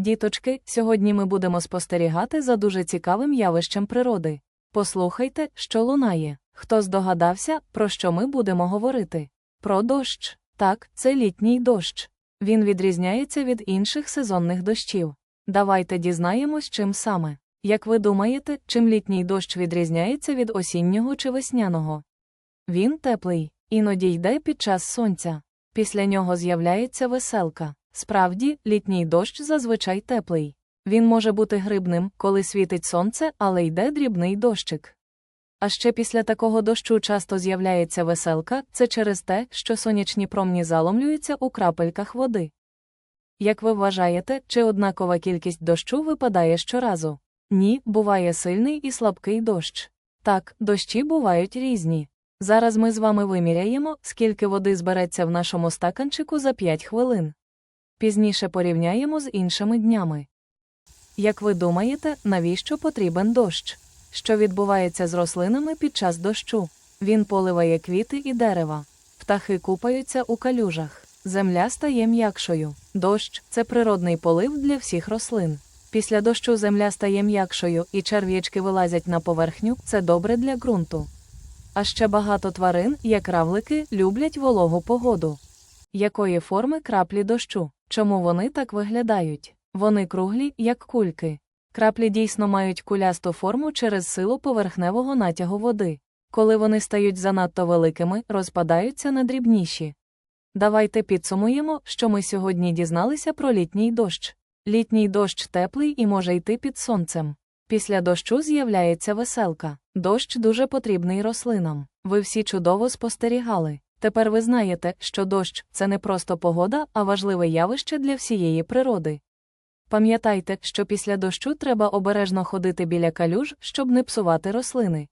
Діточки, сьогодні ми будемо спостерігати за дуже цікавим явищем природи. Послухайте, що лунає. Хто здогадався, про що ми будемо говорити? Про дощ. Так, це літній дощ. Він відрізняється від інших сезонних дощів. Давайте дізнаємось, чим саме. Як ви думаєте, чим літній дощ відрізняється від осіннього чи весняного? Він теплий, іноді йде під час сонця. Після нього з'являється веселка. Справді, літній дощ зазвичай теплий. Він може бути грибним, коли світить сонце, але йде дрібний дощик. А ще після такого дощу часто з'являється веселка, це через те, що сонячні промні заломлюються у крапельках води. Як ви вважаєте, чи однакова кількість дощу випадає щоразу? Ні, буває сильний і слабкий дощ. Так, дощі бувають різні. Зараз ми з вами виміряємо, скільки води збереться в нашому стаканчику за 5 хвилин. Пізніше порівняємо з іншими днями. Як ви думаєте, навіщо потрібен дощ? Що відбувається з рослинами під час дощу? Він поливає квіти і дерева. Птахи купаються у калюжах. Земля стає м'якшою. Дощ це природний полив для всіх рослин. Після дощу земля стає м'якшою і черв'ячки вилазять на поверхню, це добре для ґрунту. А ще багато тварин, як равлики, люблять вологу погоду. Якої форми краплі дощу? Чому вони так виглядають? Вони круглі, як кульки. Краплі дійсно мають кулясту форму через силу поверхневого натягу води. Коли вони стають занадто великими, розпадаються на дрібніші. Давайте підсумуємо, що ми сьогодні дізналися про літній дощ. Літній дощ теплий і може йти під сонцем. Після дощу з'являється веселка. Дощ дуже потрібний рослинам. Ви всі чудово спостерігали. Тепер ви знаєте, що дощ це не просто погода, а важливе явище для всієї природи. Пам'ятайте, що після дощу треба обережно ходити біля калюж, щоб не псувати рослини.